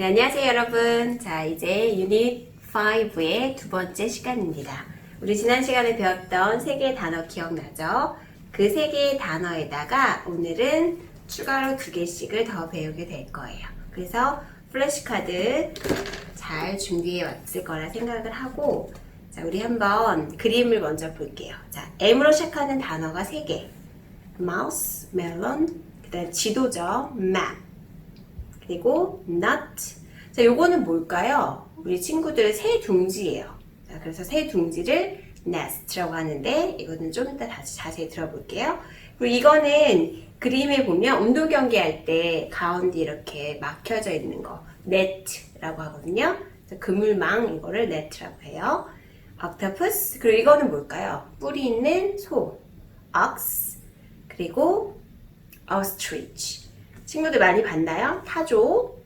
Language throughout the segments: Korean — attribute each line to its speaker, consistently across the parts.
Speaker 1: 네, 안녕하세요, 여러분. 자, 이제 유닛 5의 두 번째 시간입니다. 우리 지난 시간에 배웠던 세 개의 단어 기억나죠? 그 세 개의 단어에다가 오늘은 추가로 두 개씩을 더 배우게 될 거예요. 그래서 플래시카드 잘 준비해 왔을 거라 생각을 하고, 자, 우리 한번 그림을 먼저 볼게요. 자, M으로 시작하는 단어가 세 개. 마우스, 멜론, 그 다음 지도죠. map. 그리고 nut. 자, 요거는 뭘까요? 우리 친구들의 새 둥지예요. 자, 그래서 새 둥지를 nest라고 하는데 이거는 좀 이따 다시 자세히 들어볼게요. 그리고 이거는 그림에 보면 운동 경기 할 때 가운데 이렇게 막혀져 있는 거 net라고 하거든요. 그물망 이거를 net라고 해요. octopus 그리고 이거는 뭘까요? 뿔이 있는 소 ox 그리고 ostrich 친구들 많이 봤나요? 타조.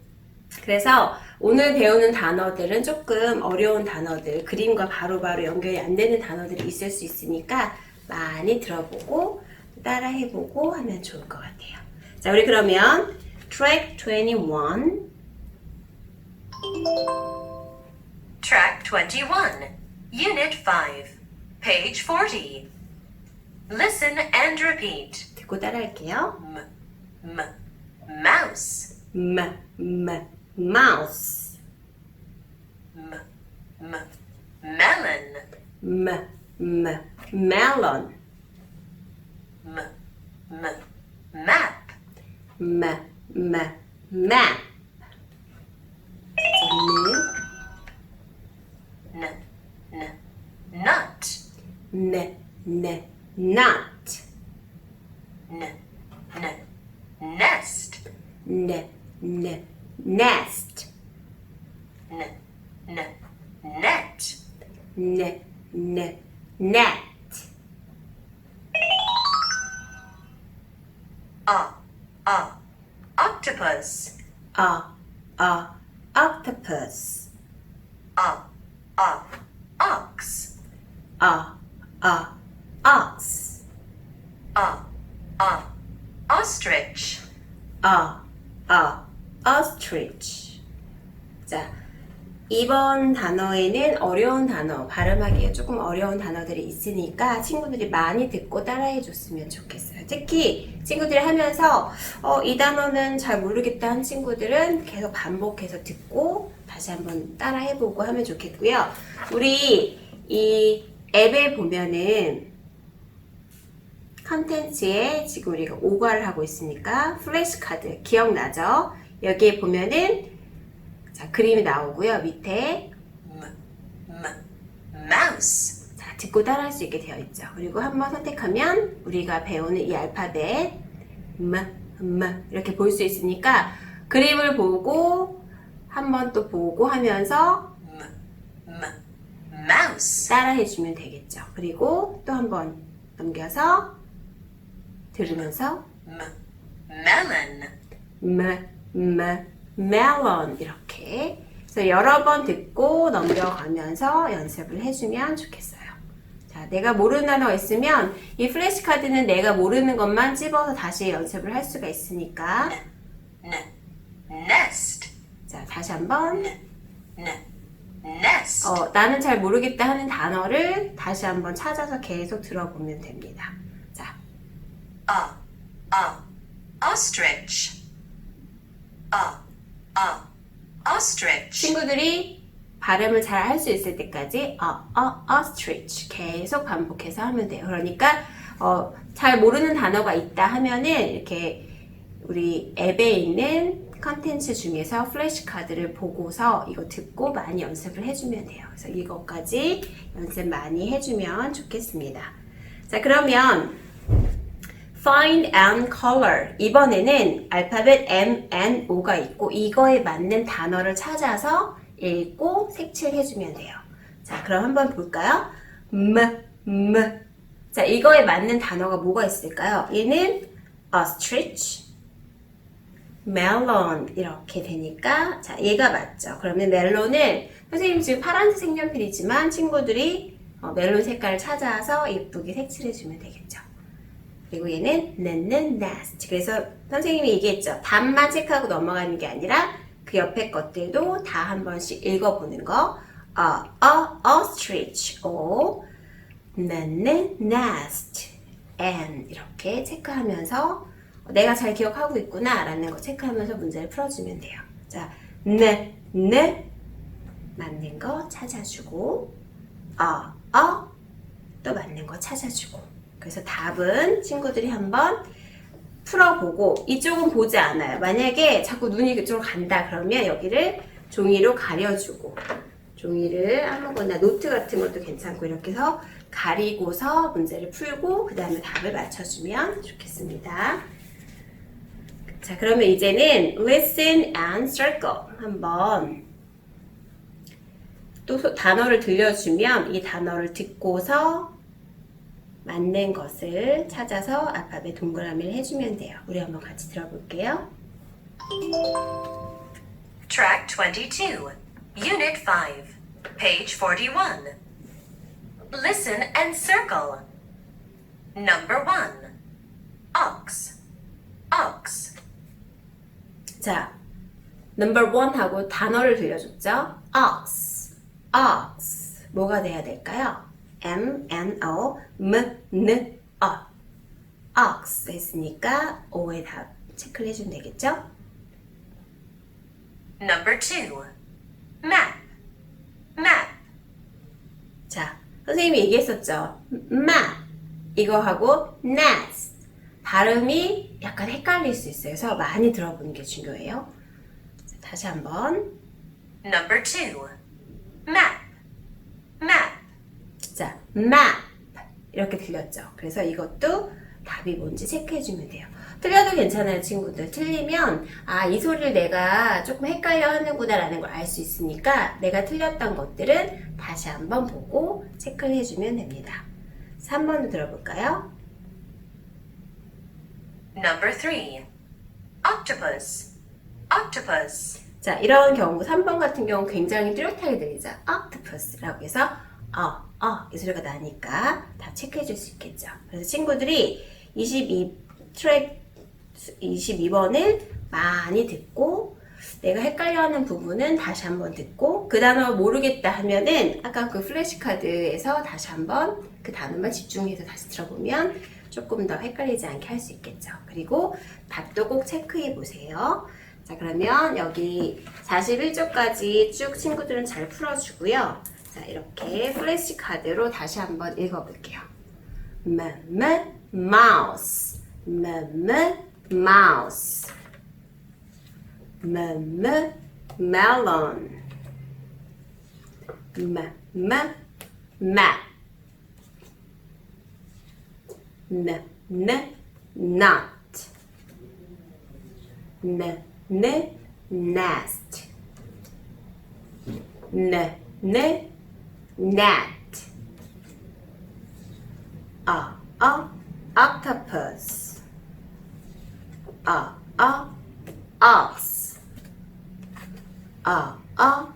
Speaker 1: 그래서 오늘 배우는 단어들은 조금 어려운 단어들, 그림과 바로 바로 연결이 안 되는 단어들이 있을 수 있으니까 많이 들어보고 따라 해보고 하면 좋을 것 같아요. 자, 우리 그러면 track 21
Speaker 2: Track 21, Unit 5, page 40. Listen and repeat.
Speaker 1: 듣고 따라할게요.
Speaker 2: M, m, mouse.
Speaker 1: M, m, mouse,
Speaker 2: M, m, melon.
Speaker 1: m, m, melon,
Speaker 2: M, m, map.
Speaker 1: m, m, map.
Speaker 2: N, n, nut.
Speaker 1: N, N, nut,
Speaker 2: n, n, nest.
Speaker 1: N, n,
Speaker 2: net.
Speaker 1: N, n, net.
Speaker 2: A, a, octopus.
Speaker 1: A, a, octopus.
Speaker 2: A, a, ox.
Speaker 1: A, a, ox.
Speaker 2: A, a, ostrich.
Speaker 1: Uh, a, ostrich. 자, 이번 단어에는 어려운 단어, 발음하기가 조금 어려운 단어들이 있으니까 친구들이 많이 듣고 따라해 줬으면 좋겠어요. 특히 친구들이 하면서 어, 이 단어는 잘 모르겠다 한 친구들은 계속 반복해서 듣고 다시 한번 따라해 보고 하면 좋겠고요. 우리 이 앱에 보면은 컨텐츠에 지금 우리가 오과를 하고 있으니까 플래시 카드 기억나죠? 여기에 보면은 자 그림이 나오고요 밑에
Speaker 2: M, m, mouse.
Speaker 1: 자 듣고 따라할 수 있게 되어 있죠. 그리고 한번 선택하면 우리가 배우는 이 알파벳 M, M 이렇게 볼 수 있으니까 그림을 보고 한번 또 보고 하면서
Speaker 2: M, m, mouse.
Speaker 1: 따라해 주면 되겠죠. 그리고 또 한번 넘겨서 들으면서
Speaker 2: M, melon.
Speaker 1: M, M, melon 이렇게 그래서 여러 번 듣고 넘겨가면서 연습을 해주면 좋겠어요. 자, 내가 모르는 단어가 있으면 이 플래시카드는 내가 모르는 것만 집어서 다시 연습을 할 수가 있으니까
Speaker 2: N, nest.
Speaker 1: 자, 다시 한번
Speaker 2: N, nest.
Speaker 1: 어, 나는 잘 모르겠다 하는 단어를 다시 한번 찾아서 계속 들어보면 됩니다. 자,
Speaker 2: A, a, ostrich. A, a, ostrich.
Speaker 1: 친구들이 발음을 잘 할 수 있을 때까지 어, 어, ostrich 계속 반복해서 하면 돼요. 그러니까 어, 잘 모르는 단어가 있다 하면은 이렇게 우리 앱에 있는 컨텐츠 중에서 플래시 카드를 보고서 이거 듣고 많이 연습을 해주면 돼요. 그래서 이것까지 연습 많이 해주면 좋겠습니다. 자, 그러면 find and color. 이번에는 알파벳 M, N, O가 있고 이거에 맞는 단어를 찾아서 읽고 색칠해주면 돼요. 자, 그럼 한번 볼까요? M, M. 자, 이거에 맞는 단어가 뭐가 있을까요? 얘는 ostrich, melon 이렇게 되니까 자, 얘가 맞죠. 그러면 멜론은 선생님 지금 파란색 색연필이지만 친구들이 어, 멜론 색깔을 찾아서 예쁘게 색칠해주면 되겠죠. 그리고 얘는 는는 nest. 그래서 선생님이 얘기했죠. 답만 체크하고 넘어가는 게 아니라 그그 옆에 것들도 다 한 번씩 읽어보는 거. 어, 어, ostrich, o, 나는 nest, and 이렇게 체크하면서 내가 잘 기억하고 있구나 라는 거 체크하면서 문제를 풀어주면 돼요. 자, 네, 네, 맞는 거 찾아주고, 어, 어, 또 맞는 거 찾아주고. 그래서 답은 친구들이 한번 풀어보고 이쪽은 보지 않아요. 만약에 자꾸 눈이 그쪽으로 간다 그러면 여기를 종이로 가려주고 종이를 아무거나 노트 같은 것도 괜찮고 이렇게 해서 가리고서 문제를 풀고 그 다음에 답을 맞춰주면 좋겠습니다. 자 그러면 이제는 listen and circle 한번 또 소- 단어를 들려주면 이 단어를 듣고서 맞는 것을 찾아서 알파벳 동그라미를 해주면 돼요. 우리 한번 같이 들어볼게요.
Speaker 2: Track 22, Unit 5, page 41. Listen and circle. Number 1. Ox, ox.
Speaker 1: 자, number one 하고 단어를 들려줬죠? ox, ox. 뭐가 돼야 될까요? M, N, O, M, N, O. ox 했으니까 O에 답 체크를 해주면 되겠죠?
Speaker 2: Number 2. Map, map.
Speaker 1: 자, 선생님이 얘기했었죠. map 이거 하고 nest 발음이 약간 헷갈릴 수 있어요. 그래서 많이 들어보는 게 중요해요. 자, 다시 한번
Speaker 2: Number 2. Map, map.
Speaker 1: 자, map 이렇게 들렸죠. 그래서 이것도 답이 뭔지 체크해주면 돼요. 틀려도 괜찮아요, 친구들. 틀리면 아, 이 소리를 내가 조금 헷갈려 하는구나라는 걸 알 수 있으니까 내가 틀렸던 것들은 다시 한번 보고 체크를 해주면 됩니다. 3번도 들어볼까요?
Speaker 2: Number 3. Octopus, octopus.
Speaker 1: 자, 이런 경우 3번 같은 경우 굉장히 뚜렷하게 들리죠. octopus라고 해서 어, 어, 이 소리가 나니까 다 체크해 줄 수 있겠죠. 그래서 친구들이 22 트랙 22번을 많이 듣고 내가 헷갈려하는 부분은 다시 한번 듣고 그 단어 모르겠다 하면은 아까 그 플래시카드에서 다시 한번 그 단어만 집중해서 다시 들어보면 조금 더 헷갈리지 않게 할 수 있겠죠. 그리고 답도 꼭 체크해 보세요. 자, 그러면 여기 41쪽까지 쭉 친구들은 잘 풀어주고요. 자, 이렇게 플래시 카드로 다시 한번 읽어볼게요. M, M, mouse. M, M, mouse. M, M, melon. M, M, map. N, N, nut. N, N, nest. Net. A, A, octopus. A, A, ox. A, A,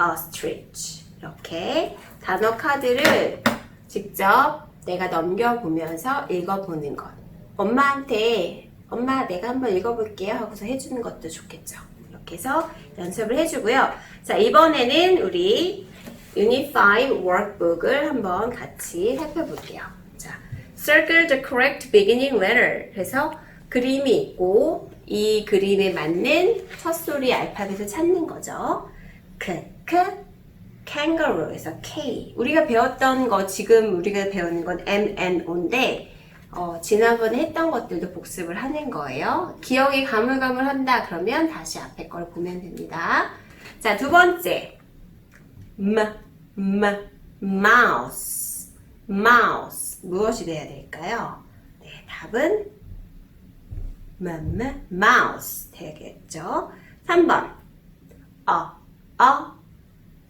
Speaker 1: ostrich. 이렇게 단어 카드를 직접 내가 넘겨보면서 읽어보는 것. 엄마한테 엄마 내가 한번 읽어볼게요 하고서 해주는 것도 좋겠죠. 이렇게 해서 연습을 해주고요. 자 이번에는 우리 Unit 5 workbook을 한번 같이 살펴볼게요. 자, circle the correct beginning letter. 그래서 그림이 있고 이 그림에 맞는 첫 소리 알파벳을 찾는 거죠. 크, 크, kangaroo에서 K. 우리가 배웠던 거 지금 우리가 배우는 건 M, N, O인데 어, 지난번에 했던 것들도 복습을 하는 거예요. 기억이 가물가물한다 그러면 다시 앞에 걸 보면 됩니다. 자, 두 번째. M, M, mouse. mouse. 무엇이 돼야 될까요? 네, 답은 M, M, mouse 되겠죠. 3번. 어, 어.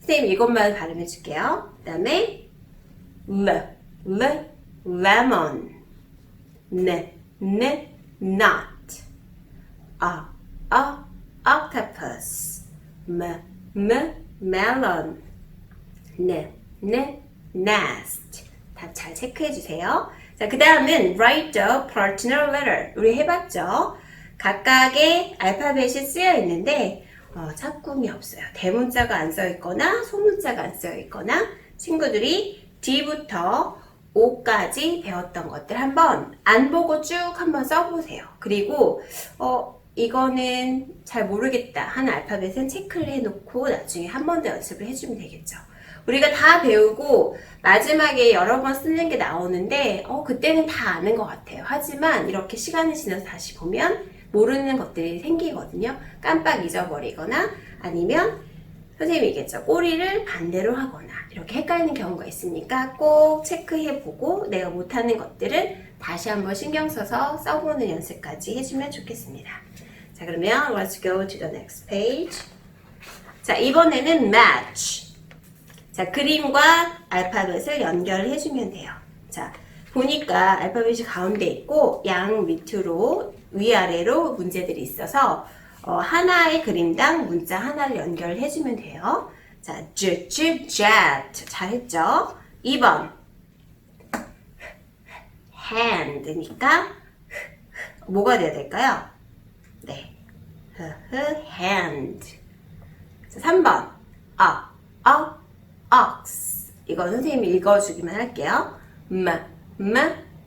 Speaker 1: 선생님 이것만 발음해 줄게요. 그 다음에 L, L, lemon. N, N, nut. A, A, octopus. M, M, melon. N, N, nest. 답 잘 체크해 주세요. 자, 그 다음은 write the partner letter. 우리 해봤죠? 각각의 알파벳이 쓰여 있는데 어, 착꿈이 없어요. 대문자가 안 써 있거나 소문자가 안 써 있거나 친구들이 D부터 O까지 배웠던 것들 한번 안 보고 쭉 한번 써보세요. 그리고 어 이거는 잘 모르겠다 하는 알파벳은 체크를 해놓고 나중에 한 번 더 연습을 해주면 되겠죠. 우리가 다 배우고 마지막에 여러 번 쓰는 게 나오는데 어 그때는 다 아는 것 같아요. 하지만 이렇게 시간이 지나서 다시 보면 모르는 것들이 생기거든요. 깜빡 잊어버리거나 아니면 선생님이 얘기했죠. 꼬리를 반대로 하거나 이렇게 헷갈리는 경우가 있으니까 꼭 체크해보고 내가 못하는 것들은 다시 한번 신경 써서 써보는 연습까지 해주면 좋겠습니다. 자 그러면 let's go to the next page. 자 이번에는 match. 자 그림과 알파벳을 연결해주면 돼요. 자 보니까 알파벳이 가운데 있고 양 밑으로 위아래로 문제들이 있어서 어, 하나의 그림당 문자 하나를 연결해주면 돼요. 자, j, j, jet. 잘했죠? 2번. Hand니까 뭐가 돼야 될까요? 네. hand. 자, 3번. 어, 어, ox. 이거 선생님이 읽어주기만 할게요. m, m,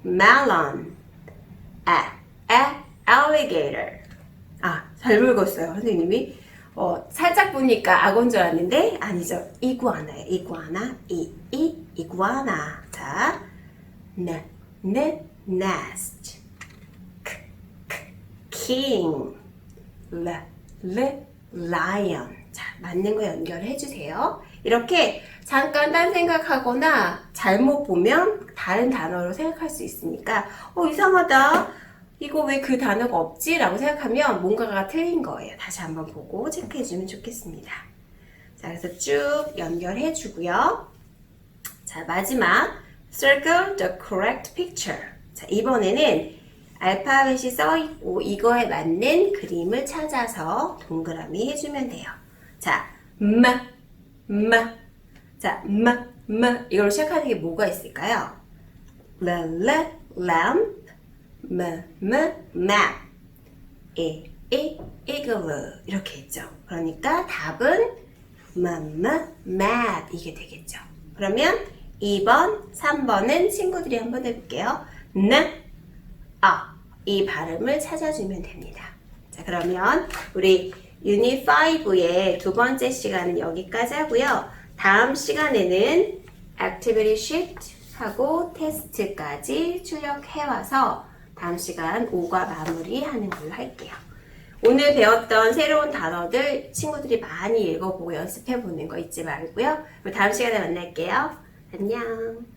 Speaker 1: melon. a, a, alligator. 아, 잘 읽었어요, 선생님이. 어, 살짝 보니까 악어인 줄 알았는데, 아니죠. 이구아나예요, 이구아나. 이, 이, 이구아나. 자, 네, 네, nest. 크, 크, king. 르, 르, lion. 자, 맞는 거 연결해 주세요. 이렇게 잠깐 딴 생각하거나 잘못 보면 다른 단어로 생각할 수 있으니까, 어, 이상하다. 이거 왜 그 단어가 없지? 라고 생각하면 뭔가가 틀린 거예요. 다시 한번 보고 체크해 주면 좋겠습니다. 자, 그래서 쭉 연결해 주고요. 자, 마지막 circle the correct picture. 자, 이번에는 알파벳이 써 있고 이거에 맞는 그림을 찾아서 동그라미 해주면 돼요. 자, 마, 마. 자, 마, 마. 이걸로 시작하는 게 뭐가 있을까요? 라, 라, lamp. m, m, map, e, e, igloo 이렇게 있죠. 그러니까 답은 m, m, map 이게 되겠죠. 그러면 2번, 3번은 친구들이 한번 해볼게요. n, 아, 이 발음을 찾아주면 됩니다. 자, 그러면 우리 유닛 5의 두 번째 시간은 여기까지 하고요. 다음 시간에는 activity sheet 하고 테스트까지 출력해와서 다음 시간 5과 마무리하는 걸로 할게요. 오늘 배웠던 새로운 단어들 친구들이 많이 읽어보고 연습해보는 거 잊지 말고요. 다음 시간에 만날게요. 안녕.